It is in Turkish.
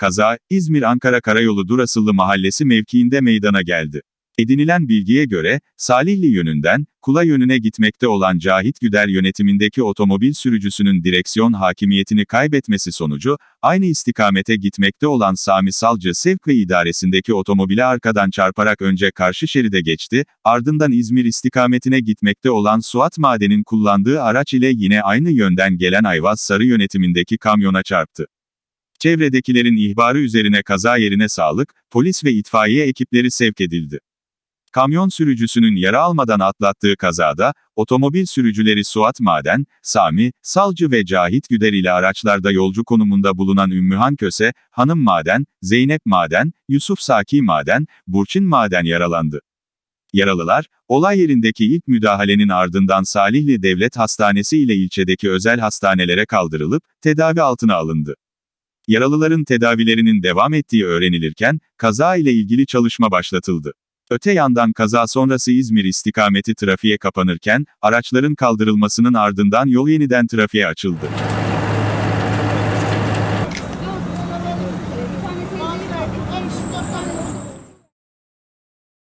Kaza, İzmir-Ankara Karayolu Durasıllı Mahallesi mevkiinde meydana geldi. Edinilen bilgiye göre, Salihli yönünden, Kula yönüne gitmekte olan Cahit Güder yönetimindeki otomobil sürücüsünün direksiyon hakimiyetini kaybetmesi sonucu, aynı istikamete gitmekte olan Sami Salcı Sevkı idaresindeki otomobile arkadan çarparak önce karşı şeride geçti, ardından İzmir istikametine gitmekte olan Suat Maden'in kullandığı araç ile yine aynı yönden gelen Ayvaz Sarı yönetimindeki kamyona çarptı. Çevredekilerin ihbarı üzerine kaza yerine sağlık, polis ve itfaiye ekipleri sevk edildi. Kamyon sürücüsünün yara almadan atlattığı kazada, otomobil sürücüleri Suat Maden, Sami, Salcı ve Cahit Güder ile araçlarda yolcu konumunda bulunan Ümmühan Köse, Hanım Maden, Zeynep Maden, Yusuf Saki Maden, Burçin Maden yaralandı. Yaralılar, olay yerindeki ilk müdahalenin ardından Salihli Devlet Hastanesi ile ilçedeki özel hastanelere kaldırılıp, tedavi altına alındı. Yaralıların tedavilerinin devam ettiği öğrenilirken, kaza ile ilgili çalışma başlatıldı. Öte yandan kaza sonrası İzmir istikameti trafiğe kapanırken, araçların kaldırılmasının ardından yol yeniden trafiğe açıldı.